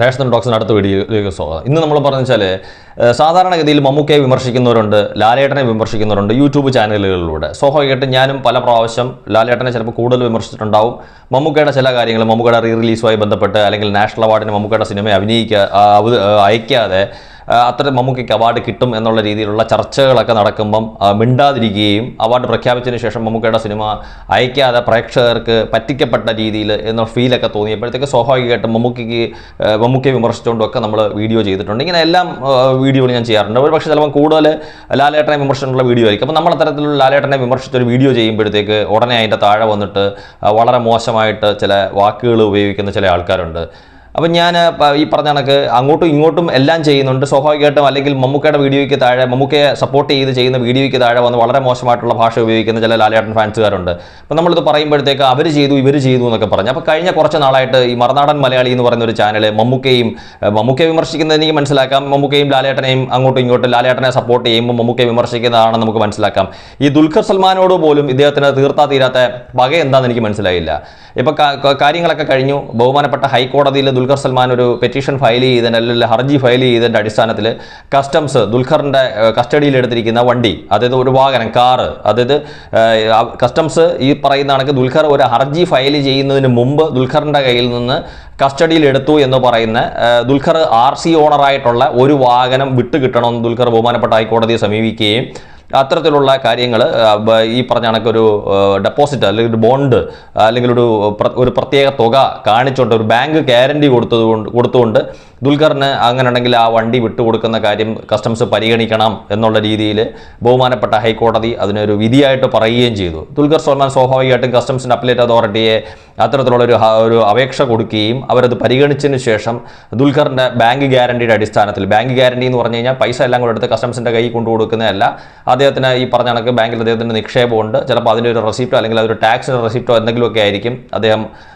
Ration ഡോക്സിന് അടുത്ത വീഡിയോയിലേക്ക് സ്വാഗതം. ഇന്ന് നമ്മൾ പറഞ്ഞു വെച്ചാൽ സാധാരണഗതിയിൽ മമ്മൂക്കയെ വിമർശിക്കുന്നവരുണ്ട് ലാലേട്ടനെ വിമർശിക്കുന്നവരുണ്ട് യൂട്യൂബ് ചാനലുകളിലൂടെ. സ്വാഭാവികമായിട്ടും ഞാനും പല പ്രാവശ്യം ലാലേട്ടനെ ചിലപ്പോൾ കൂടുതൽ വിമർശിച്ചിട്ടുണ്ടാവും. മമ്മൂക്കയുടെ ചില കാര്യങ്ങൾ മമ്മൂക്കയുടെ റീ റിലീസുമായി ബന്ധപ്പെട്ട് അല്ലെങ്കിൽ നാഷണൽ അവാർഡിന് മമ്മൂക്കയുടെ സിനിമ അഭിനയിക്കാ അയക്കാതെ ആ, അത്തരം മമ്മൂക്കയ്ക്ക് അവാർഡ് കിട്ടും എന്നുള്ള രീതിയിലുള്ള ചർച്ചകളൊക്കെ നടക്കുമ്പം മിണ്ടാതിരിക്കുകയും അവാർഡ് പ്രഖ്യാപിച്ചതിന് ശേഷം മമ്മൂക്കയുടെ സിനിമ അയക്കാതെ പ്രേക്ഷകർക്ക് പറ്റിക്കപ്പെട്ട രീതിയിൽ എന്ന ഫീലൊക്കെ തോന്നിയപ്പോഴത്തേക്ക് സ്വാഭാവികമായിട്ടും മമ്മൂക്കയ്ക്ക് ആ, മമ്മൂക്കയെ വിമർശിച്ചുകൊണ്ടൊക്കെ നമ്മൾ വീഡിയോ ചെയ്തിട്ടുണ്ട്. ഇങ്ങനെ എല്ലാം വീഡിയോകൾ ഞാൻ ചെയ്യാറുണ്ട്. ഒരു പക്ഷേ ചിലപ്പോൾ കൂടുതൽ ലാലേട്ടനെ വിമർശിച്ചിട്ടുള്ള വീഡിയോ ആയിരിക്കും. അപ്പോൾ നമ്മൾ അത്തരത്തിലുള്ള ലാലേട്ടനെ വിമർശിച്ചൊരു വീഡിയോ ചെയ്യുമ്പോഴത്തേക്ക് ഉടനെ അതിന്റെ താഴെ വന്നിട്ട് വളരെ മോശമായിട്ട് ചില വാക്കുകൾ ഉപയോഗിക്കുന്ന ചില ആൾക്കാരുണ്ട്. അപ്പം ഞാൻ ഈ പറഞ്ഞ കണക്ക് അങ്ങോട്ടും ഇങ്ങോട്ടും എല്ലാം ചെയ്യുന്നുണ്ട്. സ്വാഭാവികമായിട്ടും അല്ലെങ്കിൽ മമ്മൂക്കയുടെ വീഡിയോയ്ക്ക് താഴെ മമ്മൂക്കയെ സപ്പോർട്ട് ചെയ്ത് ചെയ്യുന്ന വീഡിയോയ്ക്ക് താഴെ വന്ന് വളരെ മോശമായിട്ടുള്ള ഭാഷ ഉപയോഗിക്കുന്ന ചില ലാലേട്ടൻ ഫാൻസുകാരുണ്ട്. അപ്പം നമ്മളിത് പറയുമ്പോഴത്തേക്ക് അവർ ചെയ്തു ഇവർ ചെയ്തു എന്നൊക്കെ പറഞ്ഞു. അപ്പോൾ കഴിഞ്ഞ കുറച്ച് നാളായിട്ട് ഈ മറുനാടൻ മലയാളി എന്ന് പറയുന്ന ഒരു ചാനൽ മമ്മൂക്കയും മമ്മൂക്കയെ വിമർശിക്കുന്നത് എനിക്ക് മനസ്സിലാക്കാം. മമ്മൂക്കയും ലാലേട്ടനെയും അങ്ങോട്ടും ഇങ്ങോട്ടും ലാലേട്ടനെ സപ്പോർട്ട് ചെയ്യുമ്പോൾ മമ്മൂക്കയെ വിമർശിക്കുന്നതാണെന്ന് നമുക്ക് മനസ്സിലാക്കാം. ഈ ദുൽഖർ സൽമാനോട് പോലും ഇദ്ദേഹത്തിന് തീർത്താ തീരാത്ത വക എന്താണെന്ന് എനിക്ക് മനസ്സിലായില്ല. ഇപ്പോൾ കാര്യങ്ങളൊക്കെ കഴിഞ്ഞു. ബഹുമാനപ്പെട്ട ഹൈക്കോടതിയിൽ ദുൽഖർ സൽമാൻ ഒരു പെറ്റീഷൻ ഫയൽ ചെയ്തതിന്റെ അല്ലെങ്കിൽ ഹർജി ഫയൽ ചെയ്തതിന്റെ അടിസ്ഥാനത്തിൽ കസ്റ്റംസ് ദുൽഖറിന്റെ കസ്റ്റഡിയിൽ എടുത്തിരിക്കുന്ന വണ്ടി അതായത് ഒരു വാഹനം കാറ് അതായത് കസ്റ്റംസ് ഈ പറയുന്ന കണക്ക് ദുൽഖർ ഒരു ഹർജി ഫയൽ ചെയ്യുന്നതിന് മുമ്പ് ദുൽഖറിന്റെ കയ്യിൽ നിന്ന് കസ്റ്റഡിയിൽ എടുത്തു എന്ന് പറയുന്ന ദുൽഖർ ആർ സി ഓണറായിട്ടുള്ള ഒരു വാഹനം വിട്ടുകിട്ടണമെന്ന് ദുൽഖർ ബഹുമാനപ്പെട്ട ഹൈക്കോടതിയെ സമീപിക്കുകയും അത്തരത്തിലുള്ള കാര്യങ്ങൾ ഈ പറഞ്ഞ കണക്കൊരു ഡെപ്പോസിറ്റ് അല്ലെങ്കിൽ ഒരു ബോണ്ട് അല്ലെങ്കിൽ ഒരു ഒരു പ്രത്യേക തുക കാണിച്ചുകൊണ്ട് ഒരു ബാങ്ക് ഗ്യാരണ്ടി കൊടുത്തത് കൊടുത്തുകൊണ്ട് ദുൽഖറിന് അങ്ങനെ ഉണ്ടെങ്കിൽ ആ വണ്ടി വിട്ടുകൊടുക്കുന്ന കാര്യം കസ്റ്റംസ് പരിഗണിക്കണം എന്നുള്ള രീതിയിൽ ബഹുമാനപ്പെട്ട ഹൈക്കോടതി അതിനൊരു വിധിയായിട്ട് പറയുകയും ചെയ്തു. ദുൽഖർ സൽമാൻ സ്വാഭാവികമായിട്ടും കസ്റ്റംസിന്റെ അപ്പലേറ്റ് അതോറിറ്റിയെ അത്തരത്തിലുള്ള ഒരു ഒരു അപേക്ഷ കൊടുക്കുകയും അവരത് പരിഗണിച്ചതിന് ശേഷം ദുൽഖറിന്റെ ബാങ്ക് ഗ്യാരണ്ടിയുടെ അടിസ്ഥാനത്തിൽ ബാങ്ക് ഗ്യാരണ്ടി എന്ന് പറഞ്ഞു കഴിഞ്ഞാൽ പൈസ എല്ലാം കൂടെ എടുത്ത് കസ്റ്റംസിന്റെ കൈ കൊണ്ടു കൊടുക്കുന്നതല്ല. അദ്ദേഹത്തിന് ഈ പറഞ്ഞ കണക്ക് ബാങ്കിൽ അദ്ദേഹത്തിന്റെ നിക്ഷേപമുണ്ട്. ചിലപ്പോൾ അതിന്റെ ഒരു റെസിപ്റ്റോ അല്ലെങ്കിൽ അതൊരു ടാക്സിന്റെ റെസിപ്റ്റോ എന്തെങ്കിലുമൊക്കെ ആയിരിക്കും അദ്ദേഹം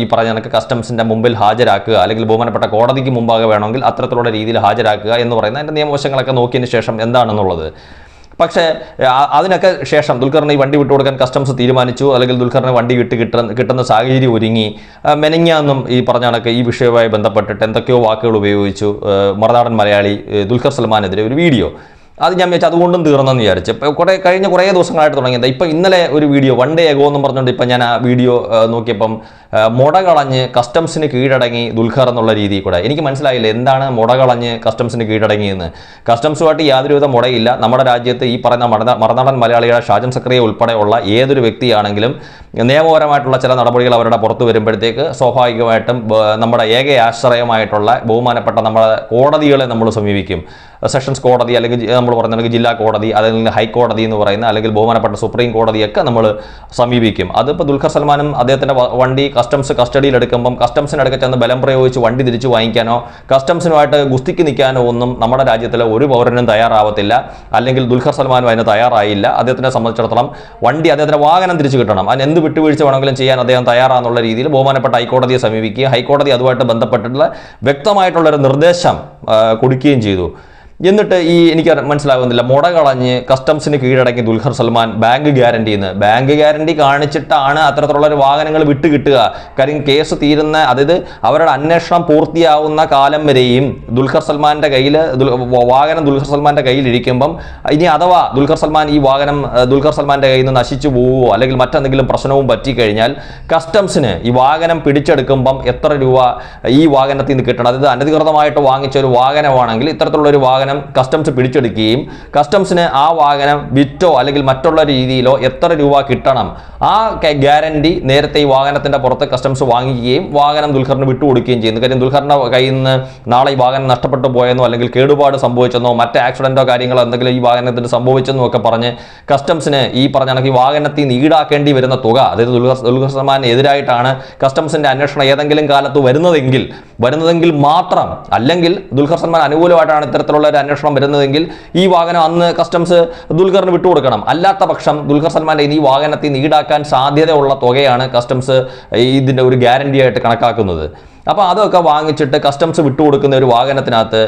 ഈ പറഞ്ഞ കണക്ക് കസ്റ്റംസിന്റെ മുമ്പിൽ ഹാജരാക്കുക അല്ലെങ്കിൽ ബഹുമാനപ്പെട്ട കോടതിക്ക് മുമ്പാകെ വേണമെങ്കിൽ അത്തരത്തിലുള്ള രീതിയിൽ ഹാജരാക്കുക എന്ന് പറയുന്ന അതിന്റെ നിയമവശങ്ങളൊക്കെ നോക്കിയതിന് ശേഷം എന്താണെന്നുള്ളത്. പക്ഷേ അതിനൊക്കെ ശേഷം ദുൽഖറിന് ഈ വണ്ടി വിട്ടു കൊടുക്കാൻ കസ്റ്റംസ് തീരുമാനിച്ചു. അല്ലെങ്കിൽ ദുൽഖറിന് വണ്ടി വിട്ട് കിട്ടുന്ന കിട്ടുന്ന സാഹചര്യം ഒരുങ്ങി. മെനഞ്ഞാന്നും ഈ പറഞ്ഞ കണക്ക് ഈ വിഷയവുമായി ബന്ധപ്പെട്ടിട്ട് എന്തൊക്കെയോ വാക്കുകൾ ഉപയോഗിച്ചു. മറനാടൻ മലയാളി ദുൽഖർ സൽമാനെതിരെ ഒരു വീഡിയോ. അത് ഞാൻ വിചാരിച്ചു അതുകൊണ്ടും തീർന്നെന്ന് വിചാരിച്ചു. ഇപ്പോൾ കുറേ കഴിഞ്ഞ കുറേ ദിവസങ്ങളായിട്ട് തുടങ്ങിയത്. ഇപ്പം ഇന്നലെ ഒരു വീഡിയോ വൺ ഡേ എഗോ എന്നും പറഞ്ഞുകൊണ്ട് ഇപ്പം ഞാൻ ആ വീഡിയോ നോക്കിയപ്പം മുടകളഞ്ഞ് മുട കളഞ്ഞ് കസ്റ്റംസിന് കീഴടങ്ങി ദുൽഖർ എന്നുള്ള രീതി കൂടെ. എനിക്ക് മനസ്സിലായില്ല എന്താണ് മുട കളഞ്ഞ് കസ്റ്റംസിന് കീഴടങ്ങിയെന്ന് കസ്റ്റംസുമായിട്ട് യാതൊരുവിധ മുടയില്ല. നമ്മുടെ രാജ്യത്ത് ഈ പറയുന്ന മറന്ന മറുനാടൻ മലയാളിയുടെ ഷാജൻ സക്രിയ ഉൾപ്പെടെയുള്ള ഏതൊരു വ്യക്തിയാണെങ്കിലും നിയമപരമായിട്ടുള്ള ചില നടപടികൾ അവരുടെ പുറത്ത് വരുമ്പോഴത്തേക്ക് സ്വാഭാവികമായിട്ടും നമ്മുടെ ഏക ആശ്രയമായിട്ടുള്ള ബഹുമാനപ്പെട്ട നമ്മുടെ കോടതികളെ നമ്മൾ സമീപിക്കും. സെഷൻസ് കോടതി അല്ലെങ്കിൽ നമ്മൾ പറയുന്നത് ജില്ലാ കോടതി അല്ലെങ്കിൽ ഹൈക്കോടതി എന്ന് പറയുന്ന അല്ലെങ്കിൽ ബഹുമാനപ്പെട്ട സുപ്രീം കോടതിയൊക്കെ നമ്മൾ സമീപിക്കും. അതിപ്പോൾ ദുൽഖർ സൽമാനും അദ്ദേഹത്തിന്റെ വണ്ടി കസ്റ്റംസ് കസ്റ്റഡിയിൽ എടുക്കുമ്പം കസ്റ്റംസിനടുക്ക ചെന്ന് ബലം പ്രയോഗിച്ച് വണ്ടി തിരിച്ചു വാങ്ങിക്കാനോ കസ്റ്റംസിനുമായിട്ട് ഗുസ്തിക്ക് നിൽക്കാനോ ഒന്നും നമ്മുടെ രാജ്യത്തിലെ ഒരു പൗരനും തയ്യാറാവത്തില്ല. അല്ലെങ്കിൽ ദുൽഖർ സൽമാനും അതിന് തയ്യാറായില്ല. അദ്ദേഹത്തിനെ സംബന്ധിച്ചിടത്തോളം വണ്ടി അദ്ദേഹത്തിന്റെ വാഹനം തിരിച്ചു കിട്ടണം. അതിന് എന്ത് വിട്ടുവീഴ്ച വേണമെങ്കിലും ചെയ്യാൻ അദ്ദേഹം തയ്യാറാണെന്നുള്ള രീതിയിൽ ബഹുമാനപ്പെട്ട ഹൈക്കോടതിയെ സമീപിക്കുകയും ഹൈക്കോടതി അതുമായിട്ട് ബന്ധപ്പെട്ടിട്ടുള്ള വ്യക്തമായിട്ടുള്ളൊരു നിർദ്ദേശം കൊടുക്കുകയും ചെയ്തു. എന്നിട്ട് ഈ എനിക്ക് മനസ്സിലാകുന്നില്ല. മുട കളഞ്ഞ് കസ്റ്റംസിന് കീഴടക്കി ദുൽഖർ സൽമാൻ ബാങ്ക് ഗ്യാരണ്ടി എന്ന് ബാങ്ക് ഗ്യാരണ്ടി കാണിച്ചിട്ടാണ് അത്തരത്തിലുള്ള ഒരു വാഹനങ്ങൾ വിട്ട് കിട്ടുക. കാര്യം കേസ് തീരുന്ന അതായത് അവരുടെ അന്വേഷണം പൂർത്തിയാവുന്ന കാലം വരെയും ദുൽഖർ സൽമാന്റെ കയ്യിൽ വാഹനം ദുൽഖർ സൽമാന്റെ കയ്യിൽ ഇരിക്കുമ്പം ഇനി അഥവാ ദുൽഖർ സൽമാൻ ഈ വാഹനം ദുൽഖർ സൽമാന്റെ കയ്യിൽ നിന്ന് നശിച്ചു പോവുമോ അല്ലെങ്കിൽ മറ്റെന്തെങ്കിലും പ്രശ്നവും പറ്റിക്കഴിഞ്ഞാൽ കസ്റ്റംസിന് ഈ വാഹനം പിടിച്ചെടുക്കുമ്പം എത്ര രൂപ ഈ വാഹനത്തിൽ നിന്ന് കിട്ടണം? അതായത് അനധികൃതമായിട്ട് വാങ്ങിച്ച ഒരു വാഹനമാണെങ്കിൽ ഇത്തരത്തിലുള്ള ഒരു വാഹനം കസ്റ്റംസ് പിടിച്ചെടുക്കുകയും കസ്റ്റംസിന് ആ വാഹനം വിറ്റോ അല്ലെങ്കിൽ മറ്റുള്ള രീതിയിലോ എത്ര രൂപ കിട്ടണം? ആ ഗ്യാരണ്ടി നേരത്തെ ഈ വാഹനത്തിന്റെ പുറത്ത് കസ്റ്റംസ് വാങ്ങിക്കുകയും വാഹനം ദുൽഖറിന് വിട്ടുകൊടുക്കുകയും ചെയ്യുന്നു. കാര്യം ദുൽഖറിന്റെ കയ്യിൽ നിന്ന് നാളെ ഈ വാഹനം നഷ്ടപ്പെട്ടു പോയെന്നോ അല്ലെങ്കിൽ കേടുപാട് സംഭവിച്ചെന്നോ മറ്റ് ആക്സിഡന്റോ കാര്യങ്ങളോ എന്തെങ്കിലും ഈ വാഹനത്തിന് സംഭവിച്ചെന്നോ ഒക്കെ പറഞ്ഞ് കസ്റ്റംസിന് ഈ പറഞ്ഞ കണക്ക് ഈ വാഹനത്തിൽ നിന്ന് ഈടാക്കേണ്ടി വരുന്ന തുക അതായത് ദുൽഖർ ദുൽഖർ സൽമാനെതിരായിട്ടാണ് കസ്റ്റംസിന്റെ അന്വേഷണം ഏതെങ്കിലും കാലത്ത് വരുന്നതെങ്കിൽ വരുന്നതെങ്കിൽ മാത്രം അല്ലെങ്കിൽ ദുൽഖർ സൽമാൻ അനുകൂലമായിട്ടാണ് ഇത്തരത്തിലുള്ള ഒരു അന്വേഷണം വരുന്നതെങ്കിൽ ഈ വാഹനം അന്ന് കസ്റ്റംസ് ദുൽഖറിന് വിട്ടുകൊടുക്കണം. അല്ലാത്ത പക്ഷം ദുൽഖർ സൽമാന്റെ ഈ വാഹനത്തിൽ നീടാക്കാൻ സാധ്യതയുള്ള തുകയാണ് കസ്റ്റംസ് ഇതിന്റെ ഒരു ഗ്യാരണ്ടി ആയിട്ട് കണക്കാക്കുന്നത്. അപ്പോൾ അതൊക്കെ വാങ്ങിച്ചിട്ട് കസ്റ്റംസ് വിട്ടുകൊടുക്കുന്ന ഒരു വാഹനത്തിനകത്ത്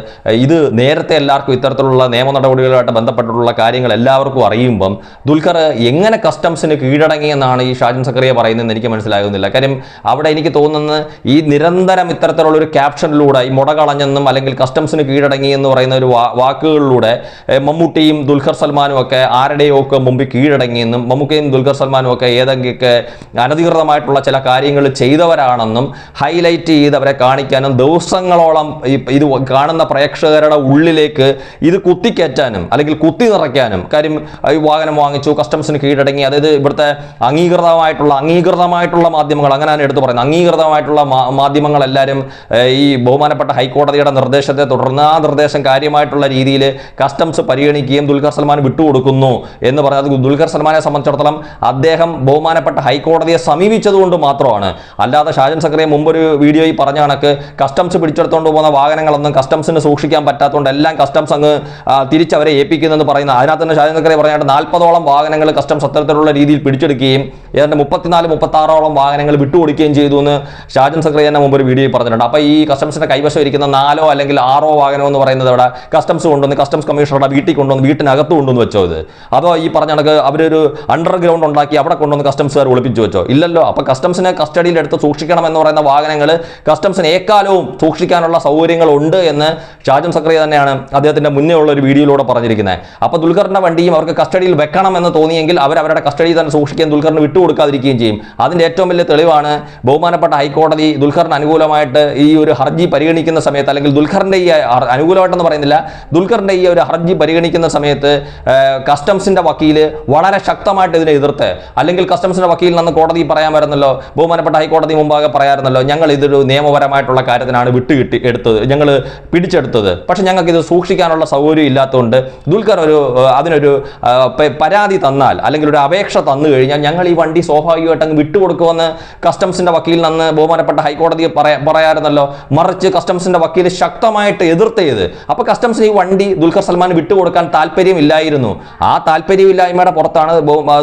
ഇത് നേരത്തെ എല്ലാവർക്കും ഇത്തരത്തിലുള്ള നിയമ നടപടികളുമായിട്ട് ബന്ധപ്പെട്ടിട്ടുള്ള കാര്യങ്ങൾ എല്ലാവർക്കും അറിയുമ്പം ദുൽഖർ എങ്ങനെ കസ്റ്റംസിന് കീഴടങ്ങിയെന്നാണ് ഈ ഷാജൻ സക്കറിയ പറയുന്നതെന്ന് എനിക്ക് മനസ്സിലാകുന്നില്ല. കാര്യം അവിടെ എനിക്ക് തോന്നുന്നത് ഈ നിരന്തരം ഇത്തരത്തിലുള്ള ഒരു ക്യാപ്ഷനിലൂടെ ഈ മുടകളഞ്ഞെന്നും അല്ലെങ്കിൽ കസ്റ്റംസിന് കീഴടങ്ങി എന്ന് പറയുന്ന ഒരു വാക്കുകളിലൂടെ മമ്മൂട്ടിയും ദുൽഖർ സൽമാനും ഒക്കെ ആരുടെയോ ഒക്കെ മുമ്പിൽ കീഴടങ്ങിയെന്നും മമ്മൂക്കയും ദുൽഖർ സൽമാനും ഒക്കെ ഏതെങ്കിലൊക്കെ അനധികൃതമായിട്ടുള്ള ചില കാര്യങ്ങൾ ചെയ്തവരാണെന്നും ഹൈലൈറ്റ് ചെയ്ത് അവരെ കാണിക്കാനും ദിവസങ്ങളോളം ഇത് കാണുന്ന പ്രേക്ഷകരുടെ ഉള്ളിലേക്ക് ഇത് കുത്തിക്കയറ്റാനും അല്ലെങ്കിൽ കുത്തി നിറയ്ക്കാനും കാര്യം ഈ വാഹനം വാങ്ങിച്ചു കസ്റ്റംസിന് കീഴടങ്ങി അതായത് ഇവിടുത്തെ അംഗീകൃതമായിട്ടുള്ള അംഗീകൃതമായിട്ടുള്ള മാധ്യമങ്ങൾ അങ്ങനെയാണ് എടുത്തു പറയുന്നത്. അംഗീകൃതമായിട്ടുള്ള മാധ്യമങ്ങൾ എല്ലാവരും ഈ ബഹുമാനപ്പെട്ട ഹൈക്കോടതിയുടെ നിർദ്ദേശത്തെ തുടർന്ന് ആ നിർദ്ദേശം കാര്യമായിട്ടുള്ള രീതിയിൽ കസ്റ്റംസ് പരിഗണിക്കുകയും ദുൽഖർ സൽമാൻ വിട്ടുകൊടുക്കുന്നു എന്ന് പറഞ്ഞത് ദുൽഖർ സൽമാനെ സംബന്ധിച്ചിടത്തോളം അദ്ദേഹം ബഹുമാനപ്പെട്ട ഹൈക്കോടതിയെ സമീപിച്ചതുകൊണ്ട് മാത്രമാണ്. അല്ലാതെ ഷാജൻ സക്കറിയെ മുമ്പൊരു വീഡിയോയിൽ പറഞ്ഞ കണക്ക് കസ്റ്റംസ് പിടിച്ചെടുത്തുകൊണ്ട് പോകുന്ന വാഹനങ്ങളൊന്നും കസ്റ്റംസിന് സൂക്ഷിക്കാൻ പറ്റാത്തതുകൊണ്ട് എല്ലാം കസ്റ്റംസ് അങ്ങ് തിരിച്ചവരെ ഏൽപ്പിക്കുന്നെന്ന് പറയുന്ന അതിനകത്ത് തന്നെ ഷാജൻ സക്കറിയ പറഞ്ഞാൽ നാൽപ്പതോളം വാഹനങ്ങൾ കസ്റ്റംസ് അത്തരത്തിലുള്ള രീതിയിൽ പിടിച്ചെടുക്കുകയും ഏതാണ്ട് മുപ്പത്തിനാല് മുപ്പത്താറോളം വാഹനങ്ങൾ വിട്ടുകൊടുക്കുകയും ചെയ്തു എന്ന് ഷാജൻ സക്രി തന്നെ മുമ്പ് ഒരു വീഡിയോയിൽ പറഞ്ഞിട്ടുണ്ട്. അപ്പോൾ ഈ കസ്റ്റംസിന്റെ കൈവശം ഇരിക്കുന്ന നാലോ അല്ലെങ്കിൽ ആറോ വാഹനം എന്ന് പറയുന്നത് ഇവിടെ കസ്റ്റംസ് കൊണ്ടുവന്ന് കസ്റ്റംസ് കമ്മീഷണറുടെ വീട്ടിൽ കൊണ്ടുവന്ന് വീട്ടിനകത്ത് കൊണ്ടുവന്ന് വെച്ചോ ഇത്? അതോ ഈ പറഞ്ഞ കണക്ക് അവരൊരു അണ്ടർഗ്രൗണ്ട് ഉണ്ടാക്കി അവിടെ കൊണ്ടുവന്ന് കസ്റ്റംസുകാർ ഒളിപ്പിച്ചു വെച്ചോ? ഇല്ലല്ലോ. അപ്പോൾ കസ്റ്റംസിനെ കസ്റ്റഡിയിൽ എടുത്ത് സൂക്ഷിക്കണം എന്ന് പറയുന്ന വാഹനങ്ങൾ കസ്റ്റംസിന് ഏക്കാലവും സൂക്ഷിക്കാനുള്ള സൗകര്യങ്ങൾ ഉണ്ട് എന്ന് ഷാജൻ സക്രിയ തന്നെയാണ് അദ്ദേഹത്തിന്റെ മുന്നേ ഉള്ള ഒരു വീഡിയോയിലൂടെ പറഞ്ഞിരിക്കുന്നത്. അപ്പോൾ ദുൽഖറിന്റെ വണ്ടിയും അവർക്ക് കസ്റ്റഡിയിൽ വെക്കണം എന്ന് തോന്നിയെങ്കിൽ അവർ അവരുടെ കസ്റ്റഡിയിൽ തന്നെ സൂക്ഷിക്കുകയും ദുൽഖറിന് വിട്ടുകൊടുക്കാതിരിക്കുകയും ചെയ്യും. അതിന്റെ ഏറ്റവും വലിയ തെളിവാണ് ബഹുമാനപ്പെട്ട ഹൈക്കോടതി ദുൽഖറിന് അനുകൂലമായിട്ട് ഈ ഒരു ഹർജി പരിഗണിക്കുന്ന സമയത്ത് അല്ലെങ്കിൽ ദുൽഖറിന്റെ ഈ അനുകൂലമായിട്ടെന്ന് പറയുന്നില്ല ദുൽഖറിന്റെ ഈ ഒരു ഹർജി പരിഗണിക്കുന്ന സമയത്ത് കസ്റ്റംസിന്റെ വക്കീൽ വളരെ ശക്തമായിട്ട് ഇതിനെ എതിർത്ത് അല്ലെങ്കിൽ കസ്റ്റംസിന്റെ വക്കീലിൽ നിന്ന് കോടതി പറയാൻ വരുന്നല്ലോ ബഹുമാനപ്പെട്ട ഹൈക്കോടതി മുമ്പാകെ പറയാറുണ്ടല്ലോ ഞങ്ങൾ ഇതൊരു നിയമപരമായിട്ടുള്ള കാര്യത്തിനാണ് വിട്ടുകിട്ടി എടുത്തത് ഞങ്ങൾ പിടിച്ചെടുത്തത്. പക്ഷെ ഞങ്ങൾക്ക് ഇത് സൂക്ഷിക്കാനുള്ള സൗകര്യം ഇല്ലാത്തതുകൊണ്ട് ദുൽഖർ ഒരു അതിനൊരു പരാതി തന്നാൽ അല്ലെങ്കിൽ ഒരു അപേക്ഷ തന്നു കഴിഞ്ഞാൽ ഞങ്ങൾ ഈ വണ്ടി സ്വാഭാവികമായിട്ട് അങ്ങ് വിട്ടുകൊടുക്കുമെന്ന് കസ്റ്റംസിന്റെ വക്കീലിൽ നിന്ന് ബഹുമാനപ്പെട്ട ഹൈക്കോടതി പറയാ പറയാമായിരുന്നല്ലോ മറിച്ച് കസ്റ്റംസിന്റെ വക്കീൽ ശക്തമായിട്ട് എതിർത്തേത് അപ്പോൾ കസ്റ്റംസിന് ഈ വണ്ടി ദുൽഖർ സൽമാൻ വിട്ടുകൊടുക്കാൻ താല്പര്യമില്ലായിരുന്നു. ആ താല്പര്യമില്ലായ്മയുടെ പുറത്താണ്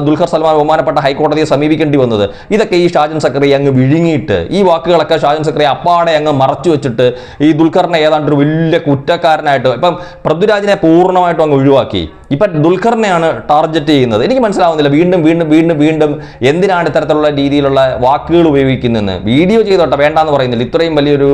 ദുൽഖർ സൽമാൻ ബഹുമാനപ്പെട്ട ഹൈക്കോടതിയെ സമീപിക്കേണ്ടി വന്നത്. ഇതൊക്കെ ഈ ഷാജൻ സക്രി അങ്ങ് വിഴുങ്ങിയിട്ട് ഈ വാക്കുകളൊക്കെ ഷാജൻ സക്രി അപ്പാടെ അങ്ങ് മറച്ചു വെച്ചിട്ട് ഈ ദുൽഖറിനെ ഏതാണ്ട് ഒരു വലിയ കുറ്റക്കാരനായിട്ട് ഇപ്പം പൃഥ്വിരാജിനെ പൂർണമായിട്ടും അങ്ങ് ഒഴിവാക്കി. ഇപ്പൊ ദുൽഖറിനെയാണ് ടാർഗറ്റ് ചെയ്യുന്നത്. എനിക്ക് മനസ്സിലാവുന്നില്ല വീണ്ടും വീണ്ടും വീണ്ടും വീണ്ടും എന്തിനാണ് ഇത്തരത്തിലുള്ള രീതിയിലുള്ള വാക്കുകൾ ഉപയോഗിക്കുന്നതെന്ന്. വീഡിയോ ചെയ്തോട്ടെ വേണ്ടാന്ന് പറയുന്നില്ല. ഇത്രയും വലിയൊരു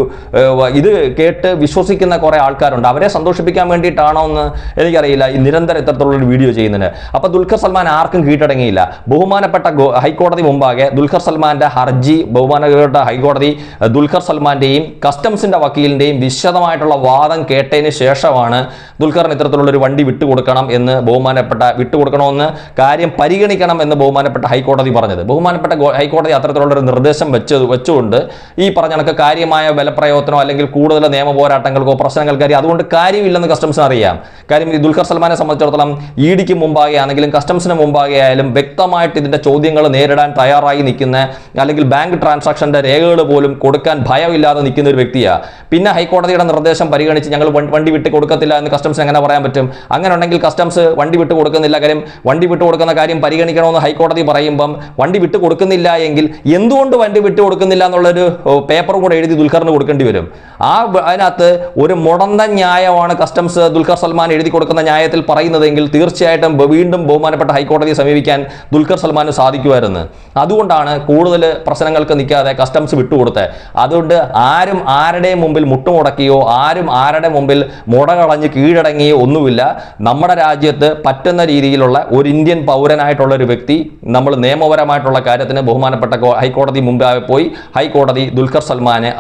ഇത് കേട്ട് വിശ്വസിക്കുന്ന കുറേ ആൾക്കാരുണ്ട്. അവരെ സന്തോഷിപ്പിക്കാൻ വേണ്ടിയിട്ടാണോ എന്ന് എനിക്കറിയില്ല. ഈ നിരന്തരം ഇത്തരത്തിലുള്ള ഒരു വീഡിയോ ചെയ്യുന്നതിന്. അപ്പൊ ദുൽഖർ സൽമാൻ ആർക്കും കീഴടങ്ങിയില്ല. ബഹുമാനപ്പെട്ട ഹൈക്കോടതി മുമ്പാകെ ദുൽഖർ സൽമാന്റെ ഹർജി ബഹുമാനപ്പെട്ട ഹൈക്കോടതി ദുൽഖർ സൽമാന്റെയും കസ്റ്റംസിന്റെ വക്കീലിന്റെയും വിശദമായിട്ടുള്ള വാദം കേട്ടതിന് ശേഷമാണ് ദുൽഖറിന് ഇത്തരത്തിലുള്ള ഒരു വണ്ടി വിട്ടുകൊടുക്കണം എന്ന് ബഹുമാനപ്പെട്ട വിട്ടുകൊടുക്കണമെന്ന് കാര്യം പരിഗണിക്കണം എന്ന് ബഹുമാനപ്പെട്ട ഹൈക്കോടതി പറഞ്ഞത്. ബഹുമാനപ്പെട്ട ഹൈക്കോടതി അത്തരത്തിലുള്ള ഒരു നിർദ്ദേശം വെച്ച് വെച്ചുകൊണ്ട് ഈ പറഞ്ഞ കണക്ക് കാര്യമായ ബലപ്രയോഗത്തിനോ അല്ലെങ്കിൽ കൂടുതൽ നിയമ പോരാട്ടങ്ങൾക്കോ പ്രശ്നങ്ങൾക്കോ അതുകൊണ്ട് കാര്യമില്ലെന്ന് കസ്റ്റംസിന് അറിയാം. കാര്യം ഈ ദുൽഖർ സൽമാനെ സംബന്ധിച്ചിടത്തോളം ഇ ഡിക്ക് മുമ്പാകെ ആണെങ്കിലും കസ്റ്റംസിന് മുമ്പാകെ ആയാലും വ്യക്തമായിട്ട് ഇതിന്റെ ചോദ്യങ്ങൾ നേരിടാൻ തയ്യാറായി നിൽക്കുന്ന അല്ലെങ്കിൽ ബാങ്ക് ട്രാൻസാക്ഷന്റെ രേഖകൾ പോലും കൊടുക്കാൻ ഭയമില്ലാതെ നിൽക്കുന്ന ഒരു വ്യക്തിയാണ് പിന്നെ ഹൈക്കോടതിയുടെ നിർദ്ദേശം പരിഗണിച്ച് ഞങ്ങൾ വണ്ടി വിട്ട് കൊടുക്കത്തില്ല എന്ന് കസ്റ്റംസിന് എങ്ങനെ പറയാൻ പറ്റും? അങ്ങനെ ഉണ്ടെങ്കിൽ കസ്റ്റംസ് വണ്ടി വിട്ടു കൊടുക്കുന്നില്ല. കാര്യം വണ്ടി വിട്ടു കൊടുക്കുന്ന കാര്യം പരിഗണിക്കണമെന്ന് ഹൈക്കോടതി പറയുമ്പം വണ്ടി വിട്ടു കൊടുക്കുന്നില്ല എങ്കിൽ എന്തുകൊണ്ട് വണ്ടി വിട്ടു കൊടുക്കുന്നില്ല എന്നുള്ളൊരു പേപ്പർ കൂടെ എഴുതി ദുൽഖറിന് കൊടുക്കേണ്ടി വരും. ആ അതിനകത്ത് ഒരു മുടന്ത ന്യായമാണ് കസ്റ്റംസ് ദുൽഖർ സൽമാൻ എഴുതി കൊടുക്കുന്ന ന്യായത്തിൽ പറയുന്നതെങ്കിൽ തീർച്ചയായിട്ടും വീണ്ടും ബഹുമാനപ്പെട്ട ഹൈക്കോടതിയെ സമീപിക്കാൻ ദുൽഖർ സൽമാന് സാധിക്കുമായിരുന്നു. അതുകൊണ്ടാണ് കൂടുതൽ പ്രശ്നങ്ങൾക്ക് നിൽക്കാതെ കസ്റ്റംസ് വിട്ടുകൊടുത്തത് അതുകൊണ്ട് ആരും ആരുടെയും മുമ്പിൽ മുട്ടുമുടക്കിയോ ആരും ആരുടെ മുമ്പിൽ മുടകളഞ്ഞ് കീഴടങ്ങിയോ ഒന്നുമില്ല. നമ്മുടെ രാജ്യത്ത് പറ്റുന്ന രീതിയിലുള്ള ഒരു ഇന്ത്യൻ പൗരനായിട്ടുള്ള ഒരു വ്യക്തി നമ്മൾ നിയമപരമായിട്ടുള്ള കാര്യത്തിന് ബഹുമാനപ്പെട്ട ഹൈക്കോടതി മുമ്പാകെ പോയി ഹൈക്കോടതി ദുൽഖർ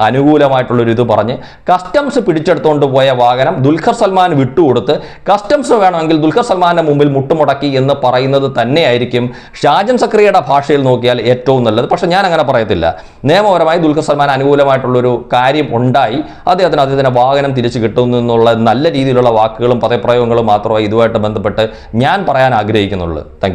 അനുകൂലമായിട്ടുള്ള ഒരു ഇത് പറഞ്ഞ് കസ്റ്റംസ് പിടിച്ചെടുത്തുകൊണ്ട് പോയ വാഹനം ദുൽഖർ സൽമാൻ വിട്ടുകൊടുത്ത് കസ്റ്റംസ് വേണമെങ്കിൽ ദുൽഖർ സൽമാന്റെ മുമ്പിൽ മുട്ടുമുടക്കി എന്ന് പറയുന്നത് തന്നെയായിരിക്കും ഷാജൻ സക്രിയയുടെ ഭാഷയിൽ നോക്കിയാൽ ഏറ്റവും നല്ലത്. പക്ഷേ ഞാൻ അങ്ങനെ പറയത്തില്ല. നിയമപരമായി ദുൽഖർ സൽമാൻ അനുകൂലമായിട്ടുള്ളൊരു കാര്യം ഉണ്ടായി. അദ്ദേഹത്തിന് അദ്ദേഹത്തിന്റെ വാഹനം തിരിച്ചു കിട്ടുന്നു എന്നുള്ള നല്ല രീതിയിലുള്ള വാക്കുകളും പദപ്രയോഗങ്ങളും മാത്രമായി ഇതുമായിട്ട് ബന്ധപ്പെട്ട് ഞാൻ പറയാൻ ആഗ്രഹിക്കുന്നുള്ളൂ. താങ്ക്